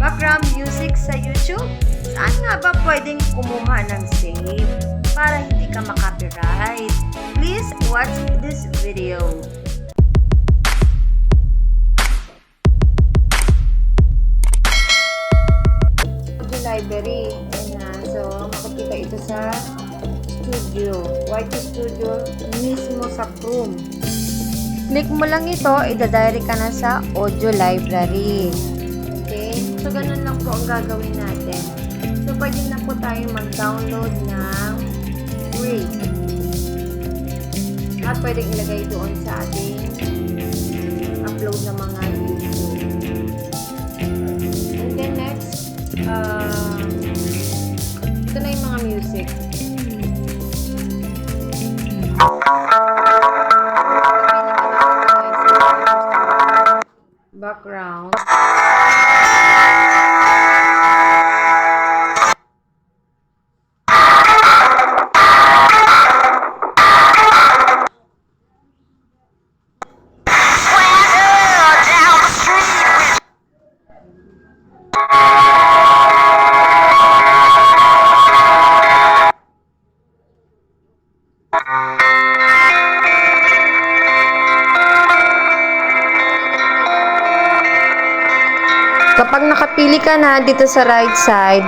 background music sa YouTube? Saan nga ba pwedeng kumuha ng save para hindi ka makapiright? Please watch this video. Audio library. Ayan na. So, makikita ito sa studio. YT Studio mismo sa Chrome. Click mo lang ito, ida-direct ka na sa audio library. So, ganun lang po ang gagawin natin. So, pwede na po tayo mag-download ng free. At pwede ilagay doon sa ating upload ng mga YouTube. And then next, um, ito na yung mga music. Background. Kapag nakapili ka na dito sa right side,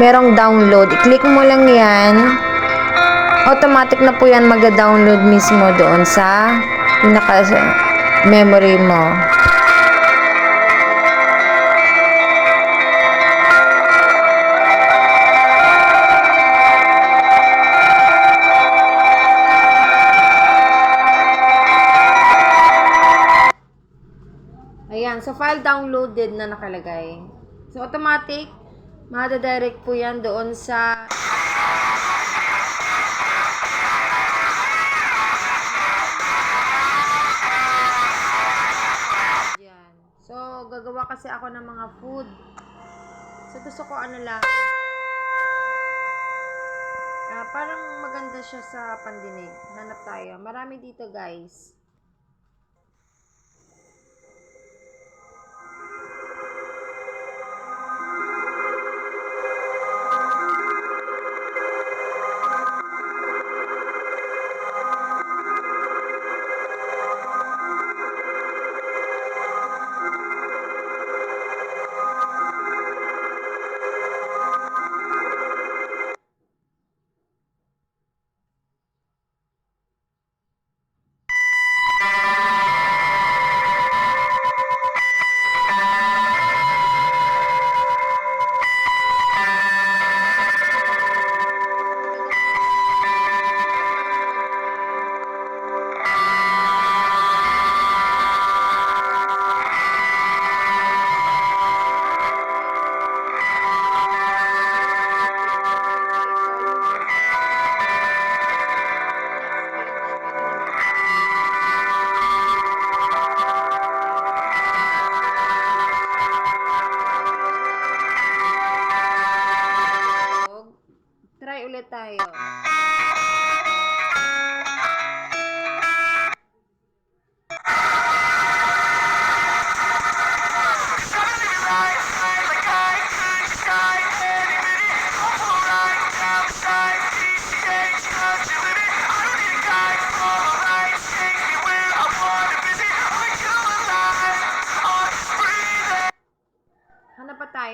merong download. I-click mo lang yan. Automatic na po yan mag-download mismo doon sa pinaka memory mo. Ayan, so file downloaded na nakalagay. So automatic, madadirect po yan doon sa Yan. So, gagawa kasi ako ng mga food. So, gusto ko ano lang. Ah, parang maganda siya sa pandinig. Hanap tayo. Marami dito, guys.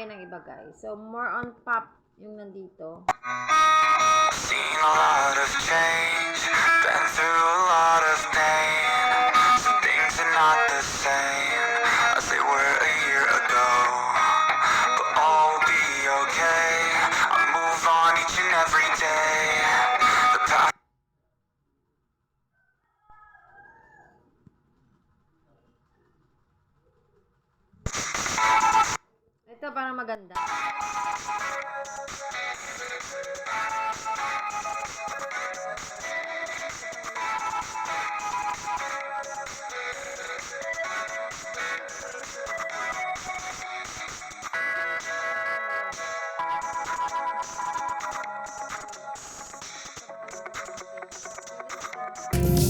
Tayo ng iba guys. So, more on pop yung nandito. Seen Parang maganda.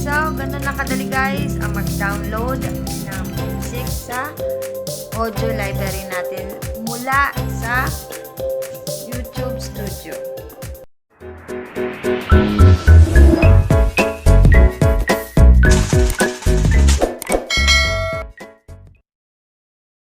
So, ganun lang kadali guys ang mag-download ng music sa audio library natin mula sa YouTube Studio.